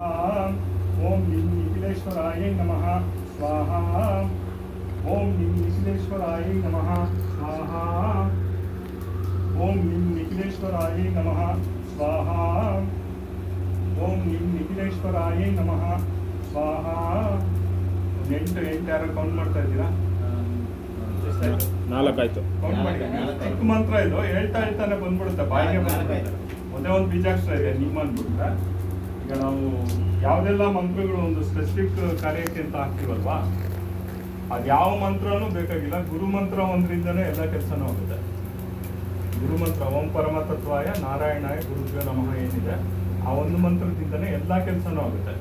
ಓಂ ನಿಂ ನಿಖಿಲೇಶ್ವರಾಯ ನಮಃ ಸ್ವಾಹ ಓಂ ನಿಂ ನಿಖಿಲೇಶ್ವರಾಯ ನಮಃ ಸ್ವಾಹ ಓಂ ನಿಂ ನಿಖಿಲೇಶ್ವರಾಯ ನಮಃ ಸ್ವಾಹ ಓಂ ನಿಂ ನಿಖಿಲೇಶ್ವರಾಯ ನಮಃ ಸ್ವಾಹ ಒಂದ್ ಎಂಟು ಎಂಟು ಯಾರು ಕೌಂಟ್ ಮಾಡ್ತಾ ಇದ್ದೀರಾ? ನಾಲ್ಕಾಯ್ತು. ಕೌಂಟ್ ಮಾಡಿ. ಚಿಕ್ಕ ಮಂತ್ರ ಇದು. ಹೇಳ್ತಾ ಹೇಳ್ತಾನೆ ಬಂದ್ಬಿಡುತ್ತೆ. ಬಾಯಿಗೆ ಬಂದ್ಬಿಡುತ್ತೆ. ಒಂದೇ ಒಂದು ಬೀಜಾಕ್ಷರ ಇದೆ ನಿಮ್ಮ ಅಂದ್ಬಿಟ್ರೆ. ಈಗ ನಾವು ಯಾವುದೆಲ್ಲ ಮಂತ್ರಗಳು ಒಂದು ಸ್ಪೆಸಿಫಿಕ್ ಕಾರ್ಯಕ್ಕೆ ಅಂತ ಹಾಕ್ತೀವಲ್ವಾ? ಅದು ಯಾವ ಮಂತ್ರನೂ ಬೇಕಾಗಿಲ್ಲ. ಗುರು ಮಂತ್ರ ಒಂದ್ರಿಂದನೇ ಎಲ್ಲ ಕೆಲಸನೂ ಆಗುತ್ತೆ. ಗುರು ಮಂತ್ರ ಓಂ ಪರಮತತ್ವಾಯ ನಾರಾಯಣಾಯ ಗುರುಭ್ಯೋ ನಮಃ ಏನಿದೆ ಆ ಒಂದು ಮಂತ್ರದಿಂದನೇ ಎಲ್ಲ ಕೆಲಸನೂ ಆಗುತ್ತೆ.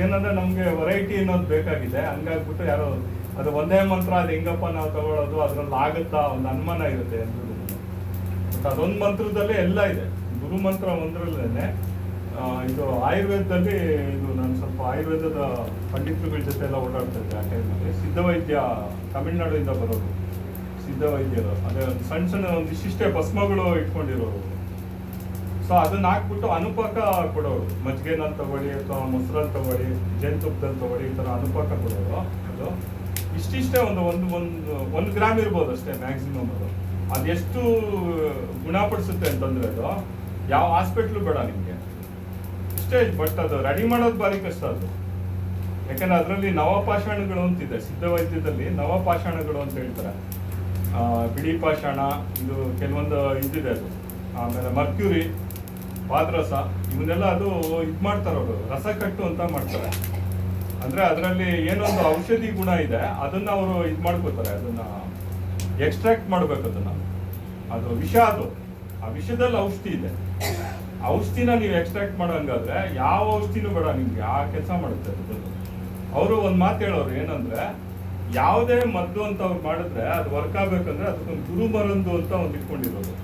ಏನಂದ್ರೆ ನಮಗೆ ವೆರೈಟಿ ಅನ್ನೋದು ಬೇಕಾಗಿದೆ. ಹಂಗಾಗ್ಬಿಟ್ಟು ಯಾರೋ ಅದು ಒಂದೇ ಮಂತ್ರ ಅದು ಹೆಂಗಪ್ಪ ನಾವು ತಗೊಳ್ಳೋದು ಅದ್ರಲ್ಲಿ ಆಗುತ್ತಾ ಒಂದು ಅನುಮಾನ ಇರುತ್ತೆ ಅಂತ ಅದೊಂದು ಮಂತ್ರದಲ್ಲೇ ಎಲ್ಲ ಇದೆ. ಗುರು ಮಂತ್ರ ಒಂದರಲ್ಲೇನೆ ಆ, ಇದು ಆಯುರ್ವೇದದಲ್ಲಿ ಇದು ನಾನು ಸ್ವಲ್ಪ ಆಯುರ್ವೇದದ ಪಂಡಿತರುಗಳ ಜೊತೆ ಎಲ್ಲ ಓಡಾಡ್ತಾ ಇದ್ದೆ ಆ ಟೈಮಲ್ಲಿ ಸಿದ್ಧವೈದ್ಯ ತಮಿಳ್ನಾಡಿಂದ ಬರೋರು. ಸಿದ್ಧವೈದ್ಯರು. ಅದೇ ಒಂದು ಸಣ್ಣ ಸಣ್ಣ ಒಂದು ಇಷ್ಟಿಷ್ಟೇ ಭಸ್ಮಗಳು ಇಟ್ಕೊಂಡಿರೋರು. ಸೊ ಅದನ್ನ ಹಾಕ್ಬಿಟ್ಟು ಅನುಪಾಕ ಕೊಡೋರು. ಮಜ್ಜಿಗೆನಲ್ಲಿ ತಗೊಳ್ಳಿ ಅಥವಾ ಮೊಸರಲ್ಲಿ ತಗೊಳ್ಳಿ, ಜೇನುತುಪ್ಪದಲ್ಲಿ ತಗೊಳ್ಳಿ, ಈ ಥರ ಅನುಪಾಕ ಕೊಡೋರು. ಅದು ಇಷ್ಟಿಷ್ಟೇ ಒಂದು ಒಂದು ಒಂದು ಒಂದು ಗ್ರಾಮ್ ಇರ್ಬೋದು ಅಷ್ಟೇ ಮ್ಯಾಕ್ಸಿಮಮ್ ಅದು. ಅದೆಷ್ಟು ಗುಣಪಡಿಸುತ್ತೆ ಅಂತಂದ್ರೆ ಅದು, ಯಾವ ಹಾಸ್ಪಿಟ್ಲು ಬೇಡ ನಿಮಗೆ. ಇಷ್ಟೇ ಬಟ್ ಅದು ರೆಡಿ ಮಾಡೋದು ಭಾರಿ ಕಷ್ಟ ಅದು. ಯಾಕಂದ್ರೆ ಅದರಲ್ಲಿ ನವಪಾಷಾಣಗಳು ಅಂತಿದೆ, ಸಿದ್ಧವೈದ್ಯದಲ್ಲಿ ನವಪಾಷಾಣಗಳು ಅಂತ ಹೇಳ್ತಾರೆ. ಬಿಡಿ ಪಾಷಾಣ, ಇದು ಕೆಲವೊಂದು ಇದಿದೆ ಅದು. ಆಮೇಲೆ ಮರ್ಕ್ಯೂರಿ, ಪಾದ್ರಸ, ಇವನ್ನೆಲ್ಲ ಅದು ಇದು ಮಾಡ್ತಾರೆ ಅವರು, ರಸಕಟ್ಟು ಅಂತ ಮಾಡ್ತಾರೆ. ಅಂದ್ರೆ ಅದರಲ್ಲಿ ಏನೊಂದು ಔಷಧಿ ಗುಣ ಇದೆ, ಅದನ್ನ ಅವರು ಇದು ಮಾಡ್ಕೋತಾರೆ, ಅದನ್ನ ಎಕ್ಸ್ಟ್ರಾಕ್ಟ್ ಮಾಡ್ಬೇಕು ಅದನ್ನ. ಅದು ವಿಷ ಅದು. ಆ ವಿಷದಲ್ಲಿ ಔಷಧಿ ಇದೆ. ಔಷಧಿನ ನೀವು ಎಕ್ಸ್ಟ್ರಾಕ್ಟ್ ಮಾಡೋಂಗಾದ್ರೆ ಯಾವ ಔಷಧಿನೂ ಬೇಡ ನಿಮ್ಗೆ, ಆ ಕೆಲಸ ಮಾಡುತ್ತೆ ಅವರು ಒಂದು ಮಾತು ಹೇಳೋರು ಏನಂದ್ರೆ, ಯಾವುದೇ ಮದ್ದು ಅಂತ ಅವ್ರು ಮಾಡಿದ್ರೆ ಅದು ವರ್ಕ್ ಆಗ್ಬೇಕಂದ್ರೆ ಅದಕ್ಕೊಂದು ಗುರು ಮರಂದು ಅಂತ ಒಂದು ಇಟ್ಕೊಂಡಿರೋದು.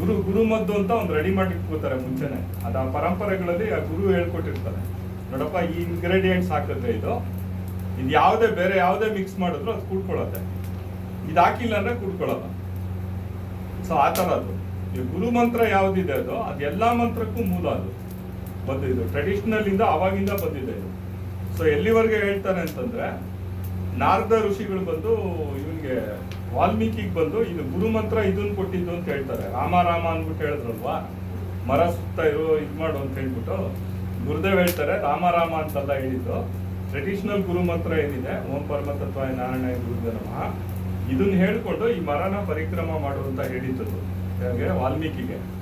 ಗುರು ಗುರು ಮದ್ದು ಅಂತ ಒಂದು ರೆಡಿ ಮಾಡಿ ಇಟ್ಕೋತಾರೆ ಮುಂಚೆನೆ. ಅದು ಆ ಪರಂಪರೆಗಳಲ್ಲಿ ಆ ಗುರು ಹೇಳ್ಕೊಟ್ಟಿರ್ತಾರೆ. ನೋಡಪ್ಪ, ಈ ಇಂಗ್ರೀಡಿಯೆಂಟ್ಸ್ ಹಾಕಿದ್ರೆ ಇದು ಇದು ಯಾವುದೇ ಬೇರೆ ಯಾವುದೇ ಮಿಕ್ಸ್ ಮಾಡಿದ್ರು ಅದು ಕೂಡ್ಕೊಳ್ಳುತ್ತೆ ಇದು ಹಾಕಿಲ್ಲ ಅಂದ್ರೆ ಕೂಡ್ಕೊಳ್ಳಲ್ಲ ಸೊ ಆ ಥರ ಅದು. ಈ ಗುರು ಮಂತ್ರ ಯಾವ್ದಿದೆ ಅದು? ಅದೆಲ್ಲ ಮಂತ್ರಕ್ಕೂ ಮೂಲ ಅದು. ಬಂದಿದ್ದು ಟ್ರೆಡಿಷನಲ್ ಇಂದ ಅವಾಗಿಂದ ಬಂದಿದೆ ಇದು. ಸೊ ಎಲ್ಲಿವರೆಗೆ ಹೇಳ್ತಾರೆ ಅಂತಂದ್ರೆ, ನಾರದ ಋಷಿಗಳು ಬಂದು ಇವನಿಗೆ ವಾಲ್ಮೀಕಿಗೆ ಬಂದು ಇದು ಗುರು ಮಂತ್ರ ಇದನ್ನ ಕೊಟ್ಟಿದ್ದು ಅಂತ ಹೇಳ್ತಾರೆ. ರಾಮ ರಾಮ ಅಂದ್ಬಿಟ್ಟು ಹೇಳಿದ್ರಲ್ವಾ? ಮರ ಸುತ್ತ ಇರೋ ಇದು ಮಾಡು ಅಂತ ಹೇಳ್ಬಿಟ್ಟು ಗುರುದೇವ್ ಹೇಳ್ತಾರೆ, ರಾಮ ರಾಮ ಅಂತೆಲ್ಲ ಹೇಳಿದ್ದು. ಟ್ರೆಡಿಷನಲ್ ಗುರು ಮಂತ್ರ ಏನಿದೆ? ಓಂ ಪರಮತತ್ವ ನಾರಾಯಣ ಗುರುದೇವ ಇದನ್ನ ಹೇಳ್ಕೊಂಡು ಈ ಮರನ ಪರಿಕ್ರಮ ಮಾಡು ಅಂತ ಹೇಳಿದ್ದು. ವಾಲ್ಮೀಕಿಗೆ,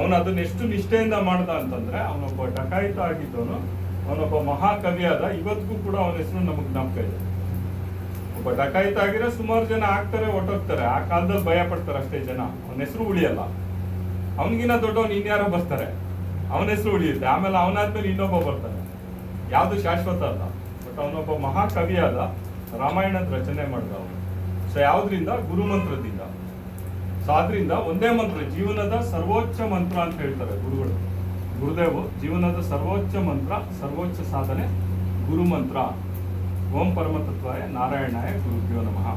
ಅವನು ಅದನ್ನ ಎಷ್ಟು ನಿಷ್ಠೆಯಿಂದ ಮಾಡ್ದ ಅಂತಂದ್ರೆ, ಅವನೊಬ್ಬ ಡಕಾಯಿತ ಆಗಿದ್ದವನು, ಅವನೊಬ್ಬ ಮಹಾಕವಿ ಆದ, ಇವತ್ತಿಗೂ ಕೂಡ ಅವನ ಹೆಸರು ನಮಗೆ ಜ್ಞಾಪಕ ಇದೆ. ಒಬ್ಬ ಡಕಾಯಿತ ಆಗಿರೋ ಸುಮಾರು ಜನ ಆಗ್ತಾರೆ ಹೊಟ್ಟೋಗ್ತಾರೆ ಆ ಕಾಲದಲ್ಲಿ ಭಯ ಪಡ್ತಾರೆ ಅಷ್ಟೇ ಜನ. ಅವನ ಹೆಸರು ಉಳಿಯಲ್ಲ. ಅವನಿಗಿನ ದೊಡ್ಡವನು ಇನ್ಯಾರೋ ಬರ್ತಾರೆ. ಅವನ ಹೆಸರು ಉಳಿಯುತ್ತೆ. ಆಮೇಲೆ ಅವನಾದ್ಮೇಲೆ ಇನ್ನೊಬ್ಬ ಬರ್ತಾನೆ. ಯಾವುದು ಶಾಶ್ವತ ಅಲ್ಲ. ಬಟ್ ಅವನೊಬ್ಬ ಮಹಾಕವಿ ಆದ ರಾಮಾಯಣದ ರಚನೆ ಮಾಡಿದ ಅವನು. ಸೊ ಯಾವ್ದ್ರಿಂದ? ಗುರು ಮಂತ್ರದಿಂದ ಸೊ ಆದ್ರಿಂದ ಒಂದೇ ಮಂತ್ರ, ಜೀವನದ ಸರ್ವೋಚ್ಚ ಮಂತ್ರ ಅಂತ ಹೇಳ್ತಾರೆ ಗುರುಗಳು. ಗುರುದೇವು, ಜೀವನದ ಸರ್ವೋಚ್ಚ ಮಂತ್ರ, ಸರ್ವೋಚ್ಚ ಸಾಧನೆ, ಗುರು ಮಂತ್ರ. ಓಂ ಪರಮತತ್ವಾಯ ನಾರಾಯಣಾಯ ಗುರುಭ್ಯೋ ನಮಃ.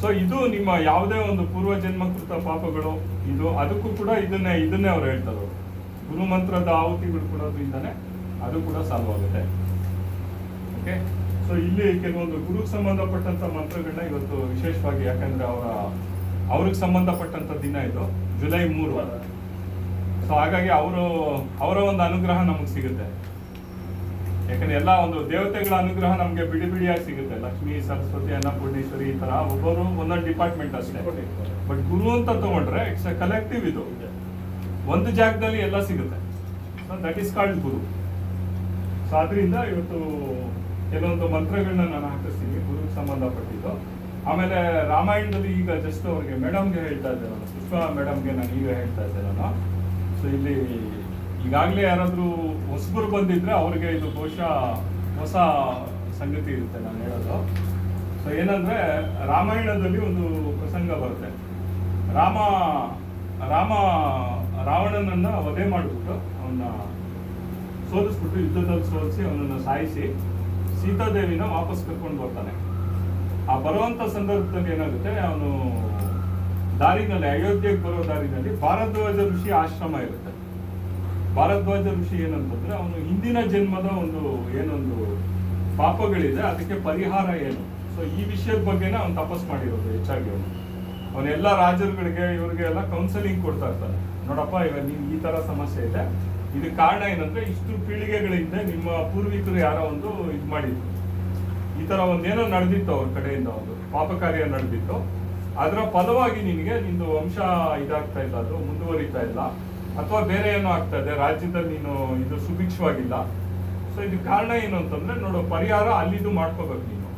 ಸೊ ಇದು ನಿಮ್ಮ ಯಾವುದೇ ಒಂದು ಪೂರ್ವ ಜನ್ಮಕೃತ ಪಾಪಗಳು, ಇದು ಅದಕ್ಕೂ ಕೂಡ ಇದನ್ನೇ ಇದನ್ನೇ ಅವ್ರು ಹೇಳ್ತಾರೆ. ಗುರು ಮಂತ್ರದ ಆಹುತಿಗಳು ಕೊಡೋದ್ರಿಂದನೇ ಅದು ಕೂಡ ಸಾಲ್ವ್ ಆಗುತ್ತೆ. ಓಕೆ ಸೊ ಇಲ್ಲಿ ಕೆಲವೊಂದು ಗುರುಗೆ ಸಂಬಂಧಪಟ್ಟಂತ ಮಂತ್ರಗಳನ್ನ ಇವತ್ತು ವಿಶೇಷವಾಗಿ ಯಾಕಂದ್ರೆ ಅವರ ಅವ್ರಿಗೆ ಸಂಬಂಧಪಟ್ಟಂತ ದಿನ ಇದು, ಜುಲೈ ಮೂರು. ಸೊ ಹಾಗಾಗಿ ಅವರು, ಅವರ ಒಂದು ಅನುಗ್ರಹ ನಮಗೆ ಸಿಗುತ್ತೆ. ಯಾಕಂದ್ರೆ ಎಲ್ಲ ಒಂದು ದೇವತೆಗಳ ಅನುಗ್ರಹ ನಮಗೆ ಬಿಡಿ ಬಿಡಿಯಾಗಿ ಸಿಗುತ್ತೆ. ಲಕ್ಷ್ಮೀ, ಸರಸ್ವತಿ, ಅನ್ನಪೂರ್ಣೇಶ್ವರಿ ಈ ಥರ ಒಬ್ಬರು ಒಂದೊಂದು ಡಿಪಾರ್ಟ್ಮೆಂಟ್ ಅಷ್ಟೇ. ಬಟ್ ಗುರು ಅಂತ ತಗೊಂಡ್ರೆ ಇಟ್ಸ್ ಎ ಕಲೆಕ್ಟಿವ್ ಇದು. ಒಂದು ಜಾಗದಲ್ಲಿ ಎಲ್ಲ ಸಿಗುತ್ತೆ. So that is called guru. So ಅದರಿಂದ ಇವತ್ತು ಕೆಲವೊಂದು ಮಂತ್ರಗಳನ್ನ ನಾನು ಹಾಕಿಸ್ತೀನಿ, ಗುರುಗೆ ಸಂಬಂಧಪಟ್ಟಿದ್ದು. ಆಮೇಲೆ ರಾಮಾಯಣದಲ್ಲಿ ಈಗ ಜಸ್ಟ್ ಅವ್ರಿಗೆ ಮೇಡಮ್ಗೆ ಹೇಳ್ತಾ ಇದ್ದೆ ನಾನು. ಮೇಡಮ್ಗೆ ನಾನು ಈಗ ಹೇಳ್ತಾ ಇದ್ದೆ ನಾನು. ಸೊ ಇಲ್ಲಿ ಈಗಾಗಲೇ ಯಾರಾದರೂ ಹೊಸಬರು ಬಂದಿದ್ರೆ ಅವ್ರಿಗೆ ಇದು ಬಹುಶಃ ಹೊಸ ಸಂಗತಿ ಇರುತ್ತೆ ನಾನು ಹೇಳೋದು. ಸೊ ಏನಂದ್ರೆ ರಾಮಾಯಣದಲ್ಲಿ ಒಂದು ಪ್ರಸಂಗ ಬರುತ್ತೆ. ರಾಮ ರಾಮ, ರಾವಣನನ್ನ ವಧೆ ಮಾಡಿಬಿಟ್ಟು ಅವನ್ನ ಸೋಲಿಸ್ಬಿಟ್ಟು ಯುದ್ಧದಲ್ಲಿ ಸೋಲಿಸಿ ಅವನನ್ನು ಸಾಯಿಸಿ ಸೀತಾದೇವಿನ ವಾಪಸ್ ಕರ್ಕೊಂಡು ಬರ್ತಾನೆ. ಆ ಬರುವಂತ ಸಂದರ್ಭದಲ್ಲಿ ಏನಾಗುತ್ತೆ, ಅವನು ದಾರಿನಲ್ಲಿ, ಅಯೋಧ್ಯೆಗೆ ಬರೋ ದಾರಿನಲ್ಲಿ ಭಾರದ್ವಾಜ ಋಷಿ ಆಶ್ರಮ ಇರುತ್ತೆ. ಭಾರದ್ವಾಜ ಋಷಿ ಏನಂತಂದ್ರೆ, ಅವನು ಹಿಂದಿನ ಜನ್ಮದ ಒಂದು, ಏನೊಂದು ಪಾಪಗಳಿದೆ, ಅದಕ್ಕೆ ಪರಿಹಾರ ಏನು? ಸೊ ಈ ವಿಷಯದ ಬಗ್ಗೆನೇ ಅವನು ತಪಸ್ ಮಾಡಿರೋದು ಹೆಚ್ಚಾಗಿ ಅವನು. ಅವನೆಲ್ಲ ರಾಜರುಗಳಿಗೆ, ಇವ್ರಿಗೆ ಎಲ್ಲ ಕೌನ್ಸೆಲಿಂಗ್ ಕೊಡ್ತಾ ಇರ್ತಾನೆ. ನೋಡಪ್ಪ ಇವಾಗ ನಿಮ್ ಈ ತರ ಸಮಸ್ಯೆ ಇದೆ. ಇದಕ್ಕೆ ಕಾರಣ ಏನಂದ್ರೆ, ಇಷ್ಟು ಪೀಳಿಗೆಗಳಿಂದ ನಿಮ್ಮ ಪೂರ್ವಿಕರು ಯಾರೋ ಒಂದು ಇದು ಮಾಡಿದ್ರು. ಈ ತರ ಒಂದೇನೋ ನಡೆದಿತ್ತು ಅವ್ರ ಕಡೆಯಿಂದ ಒಂದು ಪಾಪ ಕಾರ್ಯ ನಡೆದಿತ್ತು. ಅದರ ಫಲವಾಗಿ ನಿನಗೆ ನಿಂದು ವಂಶ ಇದಾಗ್ತಾ ಇಲ್ಲ, ಅದು ಮುಂದುವರಿತಾ ಇಲ್ಲ. ಅಥವಾ ಬೇರೆ ಏನೋ ಆಗ್ತಾ ಇದೆ, ರಾಜ್ಯದಲ್ಲಿ ನೀನು ಇದು ಸುಭಿಕ್ಷವಾಗಿಲ್ಲ. ಸೊ ಇದಕ್ಕೆ ಕಾರಣ ಏನು ಅಂತಂದ್ರೆ, ನೋಡು, ಪರಿಹಾರ ಅಲ್ಲಿದು ಮಾಡ್ಕೋಬೇಕು ನೀನು.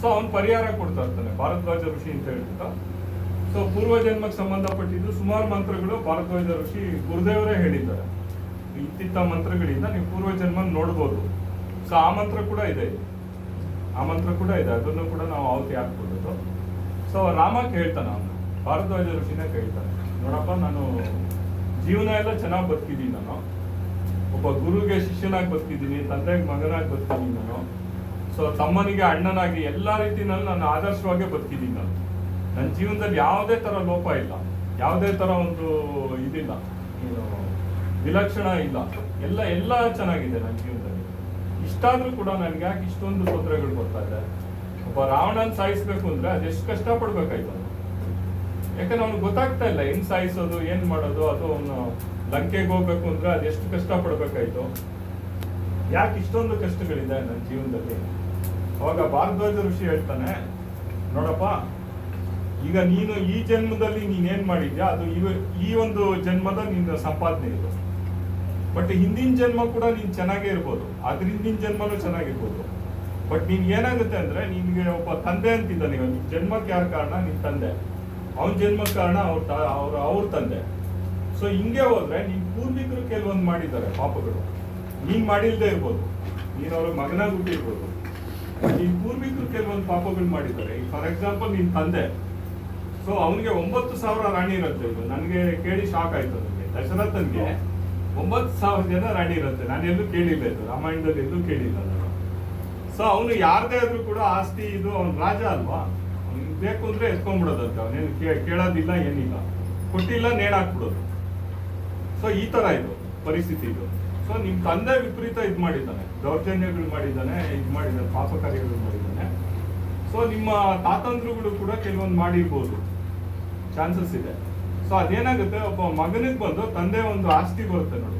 ಸೊ ಅವ್ನು ಪರಿಹಾರ ಕೊಡ್ತಾ ಇರ್ತಾನೆ, ಭಾರದ್ವಾಜ ಋಷಿ ಅಂತ ಹೇಳ್ಬಿಟ್ಟು. ಸೊ ಪೂರ್ವ ಜನ್ಮಕ್ಕೆ ಸಂಬಂಧಪಟ್ಟಿದ್ದು ಸುಮಾರು ಮಂತ್ರಗಳು ಭಾರದ್ವಾಜ ಋಷಿ ಗುರುದೇವರೇ ಹೇಳಿದ್ದಾರೆ. ಇತ್ತಿತ್ತ ಮಂತ್ರಗಳಿಂದ ನೀವು ಪೂರ್ವ ಜನ್ಮ ನೋಡ್ಬೋದು. ಸೊ ಆ ಮಂತ್ರ ಕೂಡ ಇದೆ. ಇಲ್ಲಿ. ಆ ಮಂತ್ರ ಕೂಡ ಇದೆ, ಅದನ್ನು ಕೂಡ ನಾವು ಆಹುತಿ ಹಾಕ್ಬೋದು ಸೊ ರಾಮ ಕೇಳ್ತಾನೆ ಅವನು. ಭಾರದ್ವಾಜ ಋಷಿನ ಕೇಳ್ತಾನೆ ನೋಡಪ್ಪ, ನಾನು ಜೀವನ ಎಲ್ಲ ಚೆನ್ನಾಗಿ ಬದುಕಿದ್ದೀನಿ ನಾನು. ಒಬ್ಬ ಗುರುಗೆ ಶಿಷ್ಯನಾಗಿ ಬದುಕಿದ್ದೀನಿ, ತಂದೆಗೆ ಮಗನಾಗಿ ಬದುಕಿದ್ದೀನಿ ನಾನು. ಸೊ ತಮ್ಮನಿಗೆ, ಅಣ್ಣನಾಗಿ ಎಲ್ಲ ರೀತಿನಲ್ಲಿ ನಾನು ಆದರ್ಶವಾಗಿ ಬದುಕಿದ್ದೀನಿ ನಾನು. ನನ್ನ ಜೀವನದಲ್ಲಿ ಯಾವುದೇ ತರ ಲೋಪ ಇಲ್ಲ. ಯಾವುದೇ ತರ ಒಂದು ಇದಿಲ್ಲ. ವಿಲಕ್ಷಣ ಇಲ್ಲ. ಎಲ್ಲ ಎಲ್ಲ ಚೆನ್ನಾಗಿದೆ ನನ್ನ ಜೀವನದಲ್ಲಿ. ಇಷ್ಟಾದ್ರೂ ಕೂಡ ನನ್ಗೆ ಯಾಕೆ ಇಷ್ಟೊಂದು ತೊಂದರೆಗಳು ಬರ್ತಾ ಇದೆ? ಒಬ್ಬ ರಾವಣನ್ ಸಾಯಿಸ್ಬೇಕು ಅಂದ್ರೆ ಅದೆಷ್ಟು ಕಷ್ಟ ಪಡ್ಬೇಕಾಯ್ತು ಯಾಕಂದ್ರೆ ಅವ್ನಿಗೆ ಗೊತ್ತಾಗ್ತಾ ಇಲ್ಲ, ಹೆಂಗ್ ಸಾಯಿಸೋದು, ಏನ್ ಮಾಡೋದು, ಅದು ಅವನು ಲಂಕೆಗೆ ಹೋಗ್ಬೇಕು ಅಂದ್ರೆ ಅದೆಷ್ಟು ಕಷ್ಟ ಪಡ್ಬೇಕಾಯ್ತು ಯಾಕೆ ಇಷ್ಟೊಂದು ಕಷ್ಟಗಳಿದೆ ನನ್ನ ಜೀವನದಲ್ಲಿ? ಅವಾಗ ಭಾರದ್ವಾಜ ಋಷಿ ಹೇಳ್ತಾನೆ, ನೋಡಪ್ಪ, ಈಗ ನೀನು ಈ ಜನ್ಮದಲ್ಲಿ ನೀನ್ ಏನ್ ಮಾಡಿದ್ಯಾ? ಅದು ಈ ಒಂದು ಜನ್ಮದ ನಿನ್ನ ಸಂಪಾದನೆ ಇದು. ಬಟ್ ಹಿಂದಿನ ಜನ್ಮ ಕೂಡ ನೀನು ಚೆನ್ನಾಗೇ ಇರ್ಬೋದು. ಅದ್ರ ಹಿಂದಿನ ಜನ್ಮನೂ ಚೆನ್ನಾಗಿರ್ಬೋದು. ಬಟ್ ನೀನ್ ಏನಾಗುತ್ತೆ ಅಂದ್ರೆ ನಿನ್ಗೆ ಒಬ್ಬ ತಂದೆ ಅಂತಿದ್ದಾನೆ. ನೀವು ನಿನ್ ಜನ್ಮಕ್ಕೆ ಯಾರ ಕಾರಣ? ನಿನ್ ತಂದೆ. ಅವನ ಜನ್ಮಕ್ಕೆ ಕಾರಣ ಅವ್ರ ಅವ್ರ ಅವ್ರ ತಂದೆ. ಸೊ ಹಿಂಗೆ ಹೋದ್ರೆ ನಿನ್ ಪೂರ್ವಿಕರು ಕೆಲವೊಂದು ಮಾಡಿದ್ದಾರೆ ಪಾಪಗಳು. ನೀನ್ ಮಾಡಿಲ್ದೇ ಇರ್ಬೋದು. ನೀನ್ ಅವ್ರ ಮಗನಾಗಿ ಹುಟ್ಟಿರ್ಬೋದು ನಿನ್ ಪೂರ್ವಿಕರು ಕೆಲವೊಂದು ಪಾಪಗಳು ಮಾಡಿದ್ದಾರೆ. ಫಾರ್ ಎಕ್ಸಾಂಪಲ್ ನಿನ್ ತಂದೆ. ಸೊ ಅವನಿಗೆ ಒಂಬತ್ತು ಸಾವಿರ ರಾಣಿ ಇರುತ್ತೆ. ಇದು ನನಗೆ ಕೇಳಿ ಶಾಕ್ ಆಯ್ತು ನನಗೆ ದಶರಥನ್ಗೆ ಒಂಬತ್ತು ಸಾವಿರ ಜನ ರಾಣಿ ಇರುತ್ತೆ. ನಾನು ಎಲ್ಲೂ ಕೇಳಿಲ್ಲ ಇದು. ರಾಮಾಯಣದಲ್ಲಿ ಎಲ್ಲೂ ಕೇಳಿಲ್ಲ ಸೊ ಅವನು ಯಾರದೇ ಆದ್ರೂ ಕೂಡ ಆಸ್ತಿ ಇದು, ಅವ್ನ ರಾಜ ಅಲ್ವಾ? ಅವ್ನಿಗೆ ಬೇಕು ಅಂದ್ರೆ ಎತ್ಕೊಂಡ್ಬಿಡೋದಂತೆ. ಅವನೇನು ಕೇಳೋದಿಲ್ಲ, ಏನಿಲ್ಲ. ಕೊಟ್ಟಿಲ್ಲ ನೇಣಾಕ್ಬಿಡೋದು ಸೊ ಈ ತರ ಇದು ಪರಿಸ್ಥಿತಿ ಇದು. ಸೊ ನಿಮ್ ತಂದೆ ವಿಪರೀತ ಇದು ಮಾಡಿದ್ದಾನೆ. ದೌರ್ಜನ್ಯಗಳು ಮಾಡಿದ್ದಾನೆ, ಇದು ಮಾಡಿದ್ದಾನೆ ಪಾಪ ಕಾರ್ಯಗಳು ಮಾಡಿದ್ದಾನೆ. ಸೊ ನಿಮ್ಮ ತಾತಂದ್ರುಗಳು ಕೂಡ ಕೆಲವೊಂದು ಮಾಡಿರ್ಬೋದು. ಚಾನ್ಸಸ್ ಇದೆ. ಸೊ ಅದೇನಾಗುತ್ತೆ? ಒಬ್ಬ ಮಗನಿಗೆ ಬಂದು ತಂದೆ ಒಂದು ಆಸ್ತಿ ಬರುತ್ತೆ ನೋಡಿ.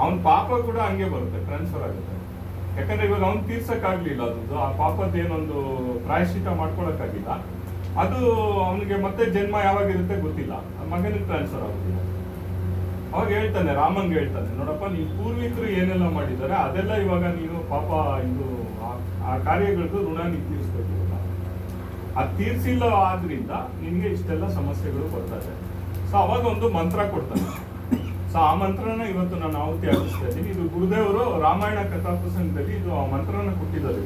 ಅವನ ಪಾಪ ಕೂಡ ಹಂಗೆ ಬರುತ್ತೆ ಟ್ರಾನ್ಸ್ಫರ್ ಆಗುತ್ತೆ. ಯಾಕಂದ್ರೆ ಇವಾಗ ಅವ್ನು ತೀರ್ಸಕ್ಕಾಗ್ಲಿಲ್ಲ ಅದು ಆ ಪಾಪದ ಏನೊಂದು ಪ್ರಾಯಶ್ಚಿತ ಮಾಡ್ಕೊಳಕ್ಕಾಗಿಲ್ಲ. ಅದು ಅವನಿಗೆ ಮತ್ತೆ ಜನ್ಮ ಯಾವಾಗಿರುತ್ತೆ ಗೊತ್ತಿಲ್ಲ. ಮಗನಿಗೆ ಟ್ರಾನ್ಸ್ಫರ್ ಆಗುದಿಲ್ಲ. ಅವಾಗ ಹೇಳ್ತಾನೆ, ರಾಮಂಗ್ ಹೇಳ್ತಾನೆ, ನೋಡಪ್ಪ ನೀನ್ ಪೂರ್ವಿಕರು ಏನೆಲ್ಲ ಮಾಡಿದ್ದಾರೆ, ಅದೆಲ್ಲ ಇವಾಗ ನೀನು ಪಾಪ ಇದು ಆ- ಕಾರ್ಯಗಳದ್ದು ಋಣ ನೀವು ತೀರಿಸ್ಬೇಕು. ಅದ್ ತೀರ್ಸಿಲ್ಲ ಆದ್ರಿಂದ ನಿಮಗೆ ಇಷ್ಟೆಲ್ಲ ಸಮಸ್ಯೆಗಳು ಬರ್ತದೆ ಸೊ ಅವಾಗ ಒಂದು ಮಂತ್ರ ಕೊಡ್ತಾನೆ ಸೊ ಆ ಮಂತ್ರನ ಇವತ್ತು ನಾನು ಆಹುತಿ ತ್ಯಾಗಿಸ್ತಾ ಇದ್ದೀನಿ. ಇದು ಗುರುದೇವರು ರಾಮಾಯಣ ಕಥಾ ಪ್ರಸಂಗದಲ್ಲಿ ಇದು ಆ ಮಂತ್ರನ ಕೊಟ್ಟಿದ್ದಾರೆ.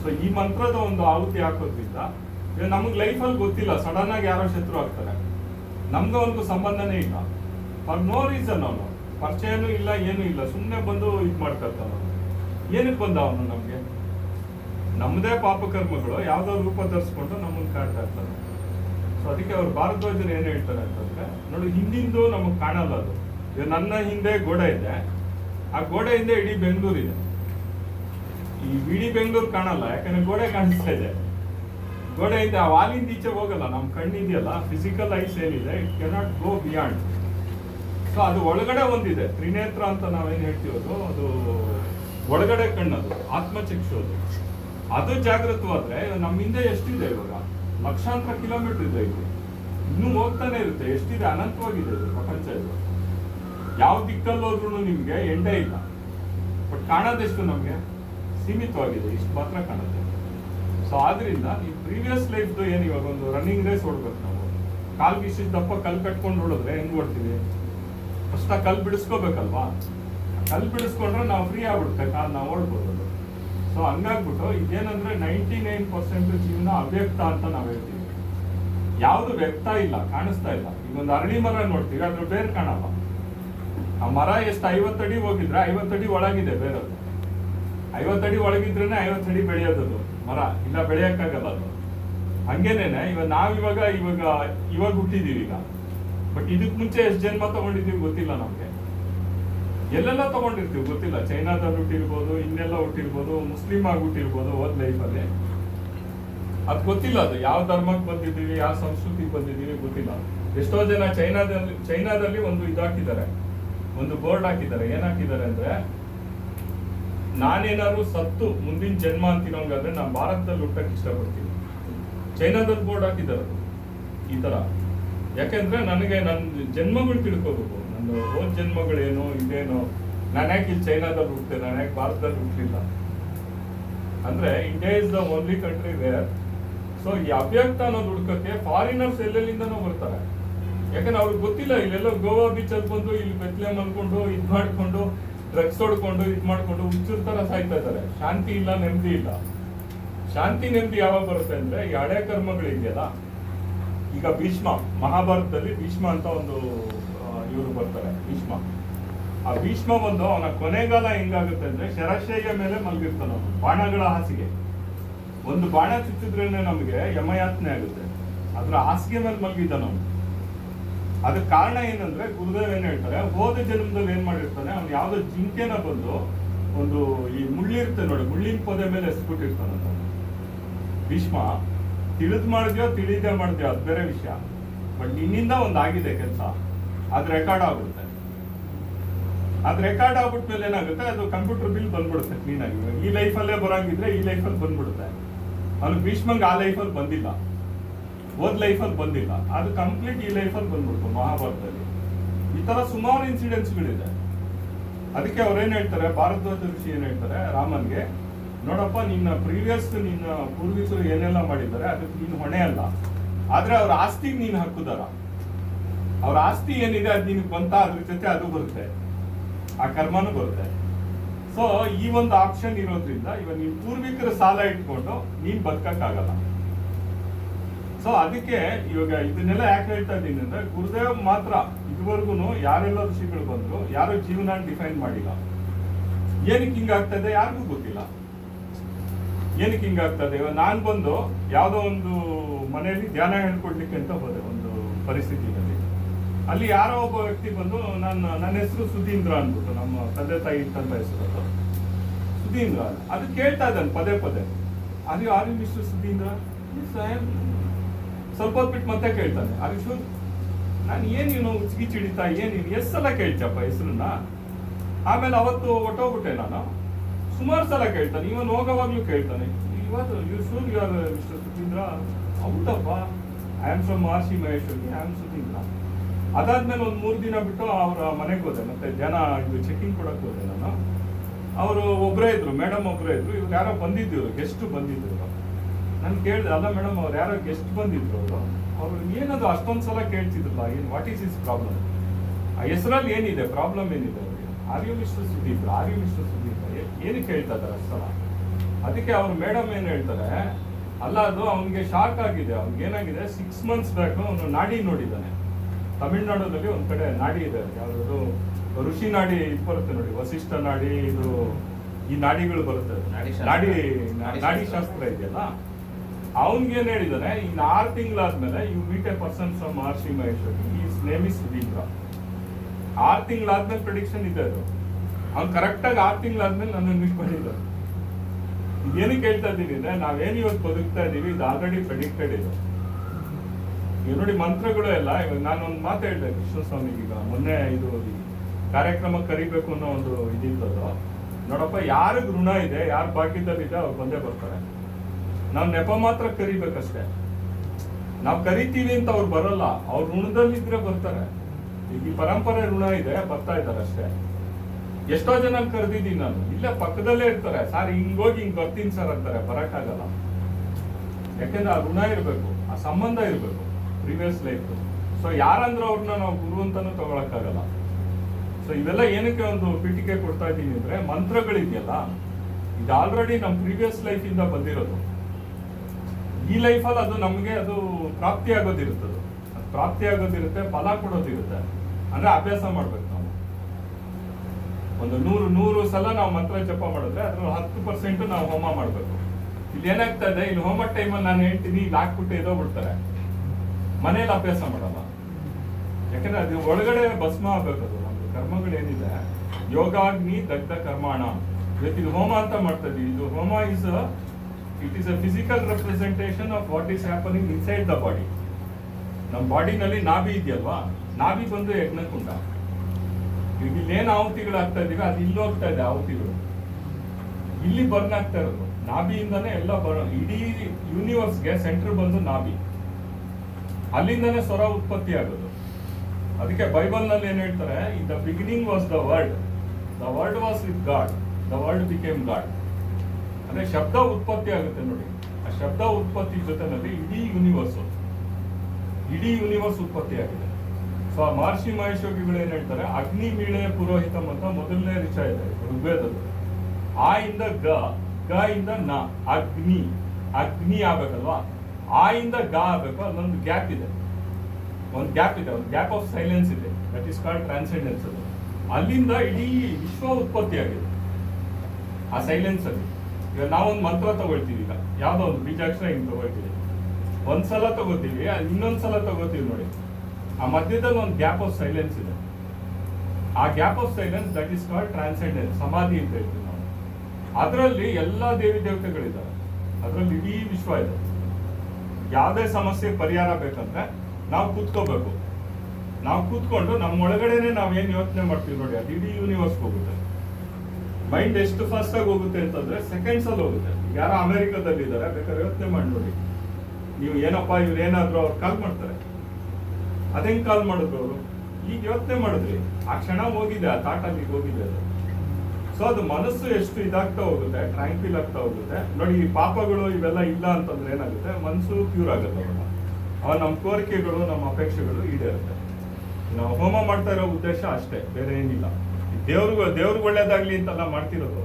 ಸೊ ಈ ಮಂತ್ರದ ಒಂದು ಆಹುತಿ ಹಾಕೋದ್ರಿಂದ ನಮಗೆ ಲೈಫಲ್ಲಿ ಗೊತ್ತಿಲ್ಲ. ಸಡನ್ ಆಗಿ ಯಾರೋ ಶತ್ರು ಆಗ್ತಾರೆ. ನಮ್ಗೆ ಒಂದು ಸಂಬಂಧನೇ ಇಲ್ಲ. ಫಾರ್ ನೋ ರೀಸನ್ ಅವನು. ಪರಿಚಯನೂ ಇಲ್ಲ, ಏನೂ ಇಲ್ಲ. ಸುಮ್ಮನೆ ಬಂದು ಇದು ಮಾಡ್ತಾ ಇರ್ತಾನ ಏನಕ್ಕೆ ಬಂದ ಅವನು ನಮ್ಗೆ? ನಮ್ಮದೇ ಪಾಪಕರ್ಮಗಳು ಯಾವ್ದೋ ರೂಪ ಧರಿಸ್ಕೊಂಡು ನಮ್ಮನ್ನು ಕಾಣ್ತಾ ಇರ್ತಾರೆ. ಸೊ ಅದಕ್ಕೆ ಅವ್ರು ಭಾರದ್ವಾಜರು ಏನು ಹೇಳ್ತಾರೆ ಅಂತಂದ್ರೆ, ನೋಡಿ, ಹಿಂದಿಂದು ನಮಗೆ ಕಾಣಲ್ಲ ಅದು. ಈಗ ನನ್ನ ಹಿಂದೆ ಗೋಡೆ ಇದೆ. ಆ ಗೋಡೆ ಹಿಂದೆ ಇಡೀ ಬೆಂಗಳೂರು ಇದೆ. ಈ ಇಡೀ ಬೆಂಗಳೂರು ಕಾಣಲ್ಲ, ಯಾಕಂದ್ರೆ ಗೋಡೆ ಕಾಣಿಸ್ತಾ ಇದೆ. ಗೋಡೆ ಹಿಂದೆ ಆ ವಾಲಿಂದ ಈಚೆ ಹೋಗಲ್ಲ ನಮ್ಮ ಕಣ್ಣಿದೆಯಲ್ಲ ಫಿಸಿಕಲ್ ಐಸ್ ಏನಿದೆ it cannot go beyond so ಅದು ಒಳಗಡೆ ಒಂದಿದೆ. ತ್ರಿನೇತ್ರ ಅಂತ ನಾವೇನ್ ಹೇಳ್ತೀವದು? ಅದು ಒಳಗಡೆ ಕಣ್ಣದು ಆತ್ಮಚಕ್ಷು ಅದು ಅದು ಜಾಗೃತವಾದ್ರೆ ನಮ್ಮ ಹಿಂದೆ ಎಷ್ಟಿದೆ ಇವಾಗ? ಲಕ್ಷಾಂತರ ಕಿಲೋಮೀಟರ್ ಇದೆ ಇದು ಇನ್ನೂ ಹೋಗ್ತಾನೆ ಇರುತ್ತೆ. ಎಷ್ಟಿದೆ? ಅನಂತವಾಗಿದೆ ಇದು ಪ್ರಪಂಚ ಇದು. ಯಾವ ದಿಕ್ಕಲ್ಲಿ ಹೋದ್ರೂ ನಿಮ್ಗೆ ಎಂಡೇ ಇಲ್ಲ. ಬಟ್ ಕಾಣೋದೆಷ್ಟು ನಮಗೆ? ಸೀಮಿತವಾಗಿದೆ. ಇಷ್ಟು ಮಾತ್ರ ಕಾಣುತ್ತೆ. ಸೊ ಆದ್ರಿಂದ ಈ ಪ್ರೀವಿಯಸ್ ಲೈಫ್ದು ಏನು ಇವಾಗ ಒಂದು ರನ್ನಿಂಗ್ ರೇಸ್ ಓಡ್ಬೇಕು ನಾವು? ಕಾಲ್ ದಪ್ಪ ಕಲ್ ಕಟ್ಕೊಂಡು ಓಡಿದ್ರೆ ಹೆಂಗ್ ಓಡ್ತೀವಿ? ಫಸ್ಟ್ ಆ ಕಲ್ ಬಿಡಿಸ್ಕೋಬೇಕಲ್ವಾ? ಕಲ್ ಬಿಡಿಸ್ಕೊಂಡ್ರೆ ನಾವು ಫ್ರೀ ಆಗ್ಬಿಡುತ್ತೆ. ಕಾಲ್ ನಾವು ಓಡ್ಬೋದು. ಸೊ ಹಂಗಾಗ್ಬಿಟ್ಟು ಇದೇನಂದ್ರೆ ನೈಂಟಿ ನೈನ್ ಪರ್ಸೆಂಟ್ ಜೀವನ ಅವ್ಯಕ್ತ ಅಂತ ನಾವು ಹೇಳ್ತೀವಿ. ಯಾವುದು ವ್ಯಕ್ತ ಇಲ್ಲ, ಕಾಣಿಸ್ತಾ ಇಲ್ಲ. ಈಗ ಒಂದು ಅರಳಿ ಮರ ನೋಡ್ತೀವಿ ಅದ್ರ ಬೇರೆ ಕಾಣಲ್ಲ. ಆ ಮರ ಎಷ್ಟು ಐವತ್ತಡಿ ಹೋಗಿದ್ರೆ ಐವತ್ತಡಿ ಒಳಗಿದೆ ಬೇರದು. ಐವತ್ತಡಿ ಒಳಗಿದ್ರೇನೆ ಐವತ್ತಡಿ ಬೆಳೆಯೋದದು ಮರ, ಇಲ್ಲ ಬೆಳೆಯೋಕ್ಕಾಗಲ್ಲ ಅದು. ಹಂಗೇನೇನೆ, ಇವಾಗ ನಾವಿವಾಗ ಇವಾಗ ಇವಾಗ ಹುಟ್ಟಿದೀವಿ ಈಗ. ಬಟ್ ಇದಕ್ಕೆ ಮುಂಚೆ ಎಷ್ಟು ಜನ್ಮ ತಗೊಂಡಿದೀವಿ ಗೊತ್ತಿಲ್ಲ ನಮ್ಗೆ. ಎಲ್ಲೆಲ್ಲ ತಗೊಂಡಿರ್ತೀವಿ, ಗೊತ್ತಿಲ್ಲ. ಚೈನಾದಲ್ಲಿ ಹುಟ್ಟಿರ್ಬೋದು, ಇನ್ನೆಲ್ಲ ಹುಟ್ಟಿರ್ಬೋದು ಮುಸ್ಲಿಂ ಆಗಿ ಹುಟ್ಟಿರ್ಬೋದು ಓದ್ ಲೈಫಲ್ಲಿ ಅದು ಗೊತ್ತಿಲ್ಲ ಅದು, ಯಾವ ಧರ್ಮಕ್ಕೆ ಬಂದಿದ್ದೀವಿ, ಯಾವ ಸಂಸ್ಕೃತಿಗೆ ಬಂದಿದ್ದೀವಿ ಗೊತ್ತಿಲ್ಲ. ಎಷ್ಟೋ ಜನ ಚೈನಾದಲ್ಲಿ ಚೈನಾದಲ್ಲಿ ಒಂದು ಇದಾಕಿದ್ದಾರೆ ಒಂದು ಬೋರ್ಡ್ ಹಾಕಿದ್ದಾರೆ. ಏನ್ ಹಾಕಿದ್ದಾರೆ ಅಂದ್ರೆ, ನಾನೇನಾದ್ರು ಸತ್ತು ಮುಂದಿನ ಜನ್ಮ ಅಂತಿರೋಂಗಾದ್ರೆ ನಾನು ಭಾರತದಲ್ಲಿ ಹುಟ್ಟಕ್ಕೆ ಇಷ್ಟಪಡ್ತೀನಿ. ಚೈನಾದಲ್ಲಿ ಬೋರ್ಡ್ ಹಾಕಿದ್ದಾರೆ. ಈ ತರ. ಯಾಕೆಂದ್ರೆ ನನಗೆ ನನ್ನ ಜನ್ಮಗಳು ತಿಳ್ಕೋಬೇಕು. ನನ್ನ ಹೋದ್ ಜನ್ಮಗಳೇನು, ಇದೇನು, ನಾನು ಯಾಕೆ ಇಲ್ಲಿ ಚೈನಾದಲ್ಲಿ ಹುಟ್ಟಿದೆ, ನಾನು ಯಾಕೆ ಭಾರತದಲ್ಲಿ ಹುಟ್ಟಲಿಲ್ಲ ಅಂದ್ರೆ India is the only country where so ಈ ಅವ್ಯಕ್ತ ಅನ್ನೋದು ಹುಡ್ಕಕ್ಕೆ ಫಾರಿನರ್ಸ್ ಎಲ್ಲೆಲ್ಲಿಂದನೂ ಬರ್ತಾರೆ. ಯಾಕಂದ್ರೆ ಅವ್ರಿಗೆ ಗೊತ್ತಿಲ್ಲ, ಇಲ್ಲೆಲ್ಲ ಗೋವಾ ಬೀಚ್ ಅಲ್ಲಿ ಬಂದು, ಇಲ್ಲಿ ಬೆತ್ಲೆ ಮಲ್ಕೊಂಡು ಇದ್ ಮಾಡ್ಕೊಂಡು ಡ್ರಗ್ಸ್ ಹೊಡ್ಕೊಂಡು, ಇದ್ ಮಾಡ್ಕೊಂಡು ಹುಚ್ಚೂರ್ ತರ ಸಾಯ್ತಾ ಇದ್ದಾರೆ. ಶಾಂತಿ ಇಲ್ಲ, ನೆಮ್ಮದಿ ಇಲ್ಲ. ಶಾಂತಿ, ನೆಮ್ಮದಿ ಯಾವಾಗ ಬರುತ್ತೆ ಅಂದ್ರೆ, ಈ ಹಳೆ ಕರ್ಮಗಳಿದೆಯಲ್ಲ? ಈಗ ಭೀಷ್ಮ, ಮಹಾಭಾರತದಲ್ಲಿ ಭೀಷ್ಮ ಅಂತ ಒಂದು ಇವರು ಬರ್ತಾರೆ, ಭೀಷ್ಮ. ಆ ಭೀಷ್ಮ ಬಂದು ಅವನ ಕೊನೆಗಾಲ ಹೆಂಗಾಗುತ್ತೆ ಅಂದ್ರೆ ಶರಶಯ್ಯ ಮೇಲೆ ಮಲಗಿರ್ತಾನ ಬಾಣಗಳ ಹಾಸಿಗೆ. ಒಂದು ಬಾಣ ಚುಚ್ಚಿದ್ರೇನೆ ನಮಗೆ ಯಮಯಾತನೆ ಆಗುತ್ತೆ. ಅದ್ರ ಹಾಸಿಗೆ ಮೇಲೆ ಮಲಗಿದ್ದಾನ ಅವನು. ಅದಕ್ಕೆ ಕಾರಣ ಏನಂದ್ರೆ ಗುರುದೇವ್ ಏನ್ ಹೇಳ್ತಾರೆ, ಹೋದ ಜನ್ಮದಲ್ಲಿ ಏನ್ ಮಾಡಿರ್ತಾನೆ, ಅವ್ನು ಯಾವ್ದೋ ಜಿಂಕೆನ ಬಂದು ಒಂದು ಈ ಮುಳ್ಳಿರುತ್ತೆ ನೋಡಿ, ಮುಳ್ಳಿನ ಪೊದೆ ಮೇಲೆ ಎಸ್ಬಿಟ್ಟಿರ್ತಾನ. ಭೀಷ್ಮ, ತಿಳಿದ್ ಮಾಡಿದ್ಯೋ, ತಿಳಿದೇ ಮಾಡಿದ್ಯೋ, ಅದು ಬೇರೆ ವಿಷಯ. ಬಟ್ ನಿನ್ನಿಂದ ಒಂದು ಆಗಿದೆ ಕೆಲಸ. ಅದು ರೆಕಾರ್ಡ್ ಆಗ್ಬಿಡುತ್ತೆ ಅದು ರೆಕಾರ್ಡ್ ಆಗ್ಬಿಟ್ಮೇಲೆ ಏನಾಗುತ್ತೆ? ಅದು ಕಂಪ್ಯೂಟರ್ ಬಿಲ್ ಬಂದ್ಬಿಡುತ್ತೆ ಕ್ಲೀನ್ ಆಗಿ. ಈ ಲೈಫಲ್ಲೇ ಬರಂಗಿದ್ರೆ ಈ ಲೈಫಲ್ಲಿ ಬಂದ್ಬಿಡುತ್ತೆ. ಅವ್ನು ಭೀಷ್ಮಂಗ್ ಆ ಲೈಫಲ್ಲಿ ಬಂದಿಲ್ಲ. ಹೋದ್ ಲೈಫಲ್ಲಿ ಬಂದಿಲ್ಲ. ಅದು ಕಂಪ್ಲೀಟ್ ಈ ಲೈಫಲ್ಲಿ ಬಂದ್ಬಿಡ್ತು ಮಹಾಭಾರತದಲ್ಲಿ. ಈ ತರ ಸುಮಾರು ಇನ್ಸಿಡೆಂಟ್ಸ್ಗಳಿದೆ ಅದಕ್ಕೆ ಅವ್ರೇನ್ ಹೇಳ್ತಾರೆ? ಭಾರತದ ಋಷಿ ಏನ್ ಹೇಳ್ತಾರೆ? ರಾಮನ್ಗೆ, ನೋಡಪ್ಪ, ನಿನ್ನ ಪ್ರೀವಿಯಸ್ ನಿನ್ನ ಪೂರ್ವಿಕರು ಏನೆಲ್ಲ ಮಾಡಿದ್ದಾರೆ, ಅದಕ್ಕೆ ನೀನು ಹೊಣೆ ಅಲ್ಲ. ಆದ್ರೆ ಅವ್ರ ಆಸ್ತಿಗೆ ನೀನು ಹಕ್ಕುದಾರ ಅವ್ರ ಆಸ್ತಿ ಏನಿದೆ, ಅದು ನಿನಗೆ ಬಂತ, ಅದ್ರ ಜೊತೆ ಅದು ಬರುತ್ತೆ. ಆ ಕರ್ಮನೂ ಬರುತ್ತೆ. ಸೊ ಈ ಒಂದು ಆಪ್ಷನ್ ಇರೋದ್ರಿಂದ ಇವಾಗ ನೀವು ಪೂರ್ವಿಕರ ಸಾಲ ಇಟ್ಕೊಂಡು ನೀನ್ ಬದುಕಕ್ಕಾಗಲ್ಲ. ಸೊ ಅದಕ್ಕೆ ಇವಾಗ ಇದನ್ನೆಲ್ಲ ಯಾಕೆ ಹೇಳ್ತಾ ಇದ್ದೀನಿ ಅಂದ್ರೆ, ಗುರುದೇವ್ ಮಾತ್ರ ಇದುವರೆಗೂ ಯಾರೆಲ್ಲ ಋಷಿಗಳು ಬಂದ್ರು, ಯಾರು ಜೀವನ ಡಿಫೈನ್ ಮಾಡಿಲ್ಲ. ಏನಕ್ಕೆ ಹಿಂಗಾಗ್ತದೆ ಯಾರಿಗೂ ಗೊತ್ತಿಲ್ಲ. ಏನಕ್ಕೆ ಹಿಂಗಾಗ್ತದೆ ಇವಾಗ ನಾನು ಬಂದು ಯಾವುದೋ ಒಂದು ಮನೆಯಲ್ಲಿ ಧ್ಯಾನ ಹೇಳ್ಕೊಡ್ಲಿಕ್ಕೆ ಅಂತ ಹೋದೆ, ಒಂದು ಪರಿಸ್ಥಿತಿಯಲ್ಲಿ. ಅಲ್ಲಿ ಯಾರೋ ಒಬ್ಬ ವ್ಯಕ್ತಿ ಬಂದು ನನ್ನ ನನ್ನ ಹೆಸರು ಸುಧೀಂದ್ರ ಅಂದ್ಬಿಟ್ಟು ನಮ್ಮ ತಂದೆ ತಾಯಿ ತಂದ ಹೆಸರು. ಸುಧೀಂದ್ರ ಅದು ಕೇಳ್ತಾ ಇದ್ದಾನೆ ಪದೇ ಪದೇ. ಅದು ಯಾರು ಮಿಸ್ಟರ್ ಸುಧೀಂದ್ರ? ಸ್ವಲ್ಪ ಬಿಟ್ಟು ಮತ್ತೆ ಕೇಳ್ತಾನೆ. ಅದು ಶು, ನಾನು ಏನು ನೀನು ಉಚ್ಗಿ ಚಿಡಿತಾ ಏನು ಎಷ್ಟು ಸಲ ಕೇಳ್ತಪ್ಪ ಹೆಸರನ್ನ. ಆಮೇಲೆ ಅವತ್ತು ಹೊಟ್ಟೋಗ್ಬಿಟ್ಟೆ ನಾನು. ಸುಮಾರು ಸಲ ಕೇಳ್ತಾನೆ. ಇವನ್ ಹೋಗೋವಾಗ್ಲೂ ಕೇಳ್ತಾನೆ. ಇವತ್ತು you sure you are mister Sudhindra? ಹೌದಪ್ಪ. I am from Maharshi Maheshwari I am Sudhindra ಅದಾದ್ಮೇಲೆ ಒಂದು ಮೂರು ದಿನ ಬಿಟ್ಟು ಅವರ ಮನೆಗೆ ಹೋದೆ. ಮತ್ತೆ ಜನ ಇದು ಚೆಕಿಂಗ್ ಕೊಡಕ್ಕೆ ಹೋದೆ ನಾನು. ಅವರು ಒಬ್ಬರೇ ಇದ್ರು ಮೇಡಮ್ ಒಬ್ಬರೇ ಇದ್ರು. ಇವ್ರು ಯಾರೋ ಬಂದಿದ್ದರು ಗೆಸ್ಟ್ ಬಂದಿದ್ದರು ನಾನು ಕೇಳಿದೆ, ಅಲ್ಲ ಮೇಡಮ್ ಅವ್ರು ಯಾರೋ ಗೆಸ್ಟ್ ಬಂದಿದ್ರು ಅವರು. ಅವ್ರು ಏನದು ಅಷ್ಟೊಂದು ಸಲ ಕೇಳ್ತಿದ್ರಲ್ಲ, ಏನು ವಾಟ್ ಈಸ್ ಇಸ್ ಪ್ರಾಬ್ಲಮ್ ಆ ಹೆಸರಲ್ಲಿ ಏನಿದೆ? ಪ್ರಾಬ್ಲಮ್ ಏನಿದೆ ಅವ್ರಿಗೆ? Are you mister Sudeep are you mister Sudeep ಏನಕ್ಕೆ ಹೇಳ್ತಾ ಇದ್ದಾರೆ ಅಷ್ಟಲ್ಲ ಅದಕ್ಕೆ ಅವ್ರು ಮೇಡಮ್ ಏನು ಹೇಳ್ತಾರೆ, ಅಲ್ಲ ಅದು ಅವನಿಗೆ ಶಾಕ್ ಆಗಿದೆ. ಅವ್ನಿಗೆ ಏನಾಗಿದೆ ಸಿಕ್ಸ್ ಮಂತ್ಸ್ ಬ್ಯಾಕ್ ಅವನು ನಾಡಿ ನೋಡಿದ್ದಾನೆ. ತಮಿಳ್ನಾಡಲ್ಲಿ ಒಂದು ಕಡೆ ನಾಡಿ ಇದೆ. ಯಾವ್ದು ಋಷಿ ನಾಡಿ ಇದು ಬರುತ್ತೆ ನೋಡಿ. ವಸಿಷ್ಠ ನಾಡಿ ಇದು ಈ ನಾಡಿಗಳು ಬರುತ್ತೆ. ನಾಡಿ. ನಾಡಿ ಶಾಸ್ತ್ರ. ಇದೆಯಲ್ಲ? ಅವನ್ಗೆ ಏನ್ ಹೇಳಿದಾನೆ ಇನ್ನು ಆರು ತಿಂಗಳಾದ್ಮೇಲೆ you meet a person from Maharshi Maheshwari his name is Sudhindra ಆರು ತಿಂಗಳಾದ್ಮೇಲೆ ಪ್ರಿಡಿಕ್ಷನ್ ಇದೆ ಅದು. ಅವ್ನು ಕರೆಕ್ಟಾಗಿ ಆರು ತಿಂಗಳಾದ್ಮೇಲೆ ನನ್ನ ಮೀಟ್ ಮಾಡಿದ್ದಾನೆ ಏನಕ್ಕೆ ಹೇಳ್ತಾ ಇದ್ದೀನಿ ಅಂದ್ರೆ ನಾವೇನು ಇವತ್ತು ಬದುಕ್ತಾ ಇದೀವಿ ಇದು ಆಲ್ರೆಡಿ ಪ್ರೆಡಿಕ್ಟೆಡ್ ಇದೆ. ಈಗ ನೋಡಿ ಮಂತ್ರಗಳು ಎಲ್ಲ ಇವಾಗ ನಾನು ಒಂದು ಮಾತು ಹೇಳಿದೆ ಕೃಷ್ಣಸ್ವಾಮಿಗೆ ಈಗ, ಮೊನ್ನೆ ಇದು ಕಾರ್ಯಕ್ರಮ ಕರಿಬೇಕು ಅನ್ನೋ ಒಂದು ಇದಿದ್ದದು ನೋಡಪ್ಪ, ಯಾರಿಗೆ ಋಣ ಇದೆ, ಯಾರು ಬಾಕಿದಲ್ಲಿದೆ ಅವ್ರು ಬಂದೇ ಬರ್ತಾರೆ. ನಾವು ನೆಪ ಮಾತ್ರ ಕರಿಬೇಕಷ್ಟೇ. ನಾವು ಕರಿತೀವಿ ಅಂತ ಅವ್ರು ಬರಲ್ಲ, ಅವ್ರ ಋಣದಲ್ಲಿದ್ರೆ ಬರ್ತಾರೆ. ಈಗ ಈ ಪರಂಪರೆ ಋಣ ಇದೆ, ಬರ್ತಾ ಇದ್ದಾರೆ ಅಷ್ಟೇ. ಎಷ್ಟೋ ಜನ ಕರೆದಿದ್ದೀನಿ ನಾನು, ಇಲ್ಲೇ ಪಕ್ಕದಲ್ಲೇ ಇರ್ತಾರೆ. ಸರ್ ಹಿಂಗೋಗಿ ಹಿಂಗ್ ಬರ್ತೀನಿ ಸರ್ ಅಂತಾರೆ, ಬರಕ್ಕಾಗಲ್ಲ. ಯಾಕೆಂದ್ರೆ ಆ ಋಣ ಇರಬೇಕು, ಆ ಸಂಬಂಧ ಇರಬೇಕು. ಪ್ರೀವಿಯಸ್ ಲೈಫ್ ಸೊ ಯಾರಂದ್ರೆ ಅವ್ರನ್ನ ನಾವು ಗುರು ಅಂತಾನು ತಗೊಳಕ್ಕಾಗಲ್ಲ. ಸೊ ಇವೆಲ್ಲ ಏನಕ್ಕೆ ಒಂದು ಪೀಠಿಕೆ ಕೊಡ್ತಾ ಇದ್ದೀನಿ ಅಂದ್ರೆ ಮಂತ್ರಗಳಿದೆಯಲ್ಲ, ಇದು ಆಲ್ರೆಡಿ ನಮ್ಮ ಪ್ರೀವಿಯಸ್ ಲೈಫ್ ಇಂದ ಬಂದಿರೋದು. ಈ ಲೈಫಲ್ಲಿ ಅದು ನಮಗೆ ಅದು ಪ್ರಾಪ್ತಿ ಆಗೋದಿರುತ್ತದೆ. ಪ್ರಾಪ್ತಿ ಆಗೋದಿರುತ್ತೆ, ಫಲ ಕೊಡೋದಿರುತ್ತೆ. ಅಂದ್ರೆ ಅಭ್ಯಾಸ ಮಾಡ್ಬೇಕು ನಾವು. ಒಂದು ನೂರು ನೂರು ಸಲ ನಾವು ಮಂತ್ರ ಜಪ ಮಾಡಿದ್ರೆ ಅದ್ರ ಹತ್ತು ಪರ್ಸೆಂಟ್ ನಾವು ಹೋಮ ಮಾಡ್ಬೇಕು. ಇಲ್ಲಿ ಏನಾಗ್ತಾ ಇದೆ, ಇಲ್ಲಿ ಹೋಮ ಟೈಮಲ್ಲಿ ನಾನು ಹೇಳ್ತೀನಿ, ಇಲ್ಲಿ ಹಾಕ್ಬಿಟ್ಟು ಎದೋ ಬಿಡ್ತಾರೆ. ಮನೇಲಿ ಅಭ್ಯಾಸ ಮಾಡಲ್ಲ. ಯಾಕಂದ್ರೆ ಅದು ಒಳಗಡೆ ಭಸ್ಮ ಆಗ್ಬೇಕು ಅದು ನಮ್ದು. ಕರ್ಮಗಳೇನಿದೆ ಯೋಗಾಗ್ನಿ ದಗ್ಧ ಕರ್ಮಾಣ. ಇವತ್ತು ಹೋಮ ಅಂತ ಮಾಡ್ತಾ ಇದು homa is it is a physical representation of what is happening inside the body ನಮ್ಮ ಬಾಡಿನಲ್ಲಿ ನಾಭಿ ಇದೆಯಲ್ವಾ? ನಾಭಿ ಬಂದು ಯಜ್ಞಕುಂಡ ಈಗ ಇಲ್ಲೇನು ಆಹುತಿಗಳು ಆಗ್ತಾ ಇದೀವಿ ಅದು ಇಲ್ಲಿ ಹೋಗ್ತಾ ಇದೆ ಆಹುತಿಗಳು. ಇಲ್ಲಿ ಬರ್ನ್ ಆಗ್ತಾ ಇರೋದು. ನಾಭಿಯಿಂದಾನೇ ಎಲ್ಲ ಬರ ಇಡೀ ಯೂನಿವರ್ಸ್ಗೆ ಸೆಂಟರ್ ಬಂದು ನಾಭಿ. ಅಲ್ಲಿಂದಾನೇ ಸ್ವರ ಉತ್ಪತ್ತಿ ಆಗೋದು. ಅದಕ್ಕೆ ಬೈಬಲ್ ಏನ್ ಹೇಳ್ತಾರೆ? In the beginning was the world the world was with God the world became God ಅಂದ್ರೆ ಶಬ್ದ ಉತ್ಪತ್ತಿ ಆಗುತ್ತೆ ನೋಡಿ. ಆ ಶಬ್ದ ಉತ್ಪತ್ತಿ ಜೊತೆನಲ್ಲಿ ಇಡೀ ಯೂನಿವರ್ಸ್ ಇಡೀ ಯೂನಿವರ್ಸ್ ಉತ್ಪತ್ತಿ ಆಗಿದೆ. ಸೊ ಆ ಮಹರ್ಷಿ ಮಹೇಶ್ವರಿಗಳು ಏನ್ ಹೇಳ್ತಾರೆ? ಅಗ್ನಿ ಮೀಳೆ ಪುರೋಹಿತಂ ಅಂತ ಮೊದಲನೇ ರಿಚ ಇದೆ ಋಗ್ವೇದದ್ದು. ಆ ಇಂದ ಗ ಗ ಇಂದ ನ, ಅಗ್ನಿ. ಅಗ್ನಿ ಆಗ್ಬೇಕಲ್ವಾ? ಆ ಇಂದ ಗ ಆಗ್ಬೇಕು, ಅಲ್ಲೊಂದು ಗ್ಯಾಪ್ ಇದೆ. ಒಂದು ಗ್ಯಾಪ್ ಇದೆ, ಒಂದು ಗ್ಯಾಪ್ ಆಫ್ ಸೈಲೆನ್ಸ್ ಇದೆ. ದಟ್ ಇಸ್ ಕಾಲ್ಡ್ ಟ್ರಾನ್ಸೆಂಡೆನ್ಸ್ ಅದು. ಅಲ್ಲಿಂದ ಇಡೀ ವಿಶ್ವ ಉತ್ಪತ್ತಿ ಆಗಿದೆ. ಆ ಸೈಲೆನ್ಸ್ ಅಲ್ಲಿ. ಈಗ ನಾವೊಂದು ಮಂತ್ರ ತಗೊಳ್ತೀವಿ ಈಗ. ಯಾವುದೋ ಒಂದು ಬೀಜಾಕ್ಷರ ಹಿಂಗೆ ತಗೊಳ್ತೀವಿ. ಒಂದ್ಸಲ ತಗೋತೀವಿ ಇನ್ನೊಂದು ಇನ್ನೊಂದ್ಸಲ ತಗೋತೀವಿ ನೋಡಿ. ಆ ಮಧ್ಯದಲ್ಲಿ ಒಂದು ಗ್ಯಾಪ್ ಆಫ್ ಸೈಲೆನ್ಸ್ ಇದೆ. ಆ gap of silence that is called transcendence ಸಮಾಧಿ ಅಂತ ಹೇಳ್ತೀವಿ ನಾವು. ಅದರಲ್ಲಿ ಎಲ್ಲ ದೇವಿ ದೇವತೆಗಳಿದ್ದಾರೆ ಅದರಲ್ಲಿ ಇಡೀ ವಿಶ್ವ ಇದೆ. ಯಾವುದೇ ಸಮಸ್ಯೆ ಪರಿಹಾರ ಬೇಕಂದ್ರೆ ನಾವು ಕೂತ್ಕೋಬೇಕು. ನಾವು ಕೂತ್ಕೊಂಡು ನಮ್ಮ ಒಳಗಡೆನೆ ಏನು ಯೋಚನೆ ಮಾಡ್ತೀವಿ ನೋಡಿ, ಅದು ಇಡೀ ಯೂನಿವರ್ಸ್ ಹೋಗುತ್ತೆ. ಮೈಂಡ್ ಎಷ್ಟು ಫಾಸ್ಟ್ ಆಗಿ ಹೋಗುತ್ತೆ ಅಂತಂದ್ರೆ ಸೆಕೆಂಡ್ಸ್ ಅಲ್ಲಿ ಹೋಗುತ್ತೆ. ಯಾರೋ ಅಮೆರಿಕದಲ್ಲಿ ಇದ್ದಾರೆ, ಬೇಕಾದ್ರೆ ಯೋಚನೆ ಮಾಡಿ ನೋಡಿ. ನೀವು ಏನಪ್ಪಾ, ಇವ್ರು ಏನಾದ್ರು ಅವ್ರು ಕಾಲ್ ಮಾಡ್ತಾರೆ. ಅದೇ ಕಾಲ್ ಮಾಡಿದ್ರು ಅವರು? ಈಗ ಯೋಚನೆ ಮಾಡಿದ್ರಿ. ಆ ಕ್ಷಣ ಹೋಗಿದೆ, ಆ ಅಲ್ಲಿ ಹೋಗಿದೆ ಅದು. ಸೊ ಅದು ಮನಸ್ಸು ಎಷ್ಟು ಇದಾಗ್ತಾ ಹೋಗುತ್ತೆ ಟ್ರ್ಯಾಂಕ್ವಿಲ್ ಆಗ್ತಾ ಹೋಗುತ್ತೆ. ನೋಡಿ, ಈ ಪಾಪಗಳು ಇವೆಲ್ಲ ಇಲ್ಲ ಅಂತಂದ್ರೆ ಏನಾಗುತ್ತೆ? ಮನಸ್ಸು ಪ್ಯೂರ್ ಆಗುತ್ತೆ ಅವಾಗ. ಅವಾಗ ನಮ್ಮ ಕೋರಿಕೆಗಳು, ನಮ್ಮ ಅಪೇಕ್ಷೆಗಳು ಈಡೇರುತ್ತೆ. ನಾವು ಹೋಮ ಮಾಡ್ತಾ ಇರೋ ಉದ್ದೇಶ ಅಷ್ಟೇ, ಬೇರೆ ಏನಿಲ್ಲ. ದೇವ್ರಿಗೂ, ದೇವ್ರಿಗೆ ಒಳ್ಳೇದಾಗ್ಲಿ ಅಂತೆಲ್ಲ ಮಾಡ್ತಿರೋದು.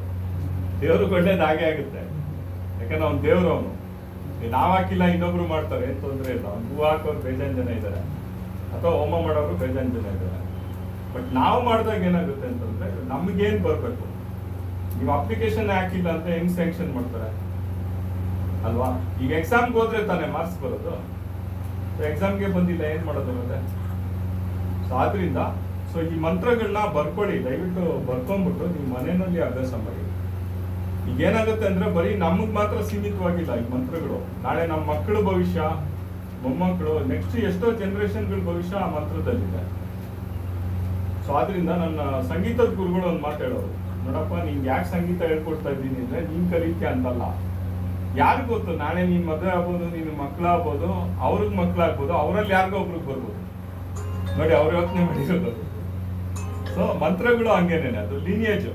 ದೇವ್ರಿಗೆ ಒಳ್ಳೇದಾಗೇ ಆಗುತ್ತೆ. ಯಾಕಂದ್ರೆ ಅವ್ನು ದೇವ್ರು ಅವನು. ನಾವ್ ಹಾಕಿಲ್ಲ, ಇನ್ನೊಬ್ರು ಮಾಡ್ತಾರೆ, ಏನ್ ತೊಂದರೆ ಇಲ್ಲ. ಅವ್ನು ಹೂ ಹಾಕೋರು ಬೇಜಾನ್ ಜನ ಇದ್ದಾರೆ ಅಥವಾ ಹೋಮ ಮಾಡೋರು ಬೇಜಾನ್ ಜನ ಇದ್ದಾರೆ ಬಟ್ ನಾವು ಮಾಡಿದಾಗ ಏನಾಗುತ್ತೆ ಅಂತಂದ್ರೆ, ನಮ್ಗೇನ್ ಬರ್ಬೇಕು? ನೀವು ಅಪ್ಲಿಕೇಶನ್ ಹಾಕಿಲ್ಲ ಅಂತ ಹೆಂಗ್ ಸ್ಯಾಂಕ್ಷನ್ ಮಾಡ್ತಾರೆ? ಅಲ್ವಾ? ಈಗ ಎಕ್ಸಾಮ್ಗೆ ಹೋದ್ರೆ ತಾನೇ ಮಾರ್ಕ್ಸ್ ಬರೋದು. ಎಕ್ಸಾಮ್ಗೆ ಬಂದಿಲ್ಲ, ಏನ್ ಮಾಡೋದು ಮತ್ತೆ? ಸೊ ಆದ್ರಿಂದ ಸೊ ಈ ಮಂತ್ರಗಳನ್ನ ಬರ್ಕೊಳ್ಳಿ, ದಯವಿಟ್ಟು ಬರ್ಕೊಂಡ್ಬಿಟ್ಟು ನೀವು ಮನೆಯಲ್ಲಿ ಅಭ್ಯಾಸ ಮಾಡಿ. ಈಗ ಏನಾಗುತ್ತೆ ಅಂದ್ರೆ ಬರೀ ನಮಗ್ ಮಾತ್ರ ಸೀಮಿತವಾಗಿಲ್ಲ ಈ ಮಂತ್ರಗಳು. ನಾಳೆ ನಮ್ಮ ಮಕ್ಕಳ ಭವಿಷ್ಯ ಮೊಮ್ಮಕ್ಕಳು ನೆಕ್ಸ್ಟ್ ಎಷ್ಟೋ ಜನರೇಷನ್ಗಳ ಭವಿಷ್ಯ ಆ ಮಂತ್ರದಲ್ಲಿದೆ. ಸೊ ಆದ್ರಿಂದ ನನ್ನ ಸಂಗೀತದ ಗುರುಗಳು ಒಂದು ಮಾತಾಡೋರು ನೋಡಪ್ಪ ನಿಂಗೆ ಯಾಕೆ ಸಂಗೀತ ಹೇಳ್ಕೊಡ್ತಾ ಇದ್ದೀನಿ ಅಂದ್ರೆ ನೀನ್ ಕಲಿತ್ಯ ಅಂತಲ್ಲ. ಯಾರು ಗೊತ್ತು? ನಾಳೆ ನಿನ್ ಮದುವೆ ಆಗ್ಬೋದು, ನಿನ್ ಮಕ್ಕಳಾಗ್ಬೋದು ಅವ್ರಿಗೆ ಮಕ್ಕಳಾಗ್ಬೋದು ಅವರಲ್ಲಿ ಯಾರಿಗೋ ಒಬ್ರಿಗೆ ಬರ್ಬೋದು. ನೋಡಿ, ಅವ್ರ ಯೋಚನೆ ಮಾಡಿರೋದು ಸೊ ಮಂತ್ರಗಳು ಹಂಗೇನೆ ಅದು ಲೀನಿಯೇಜ್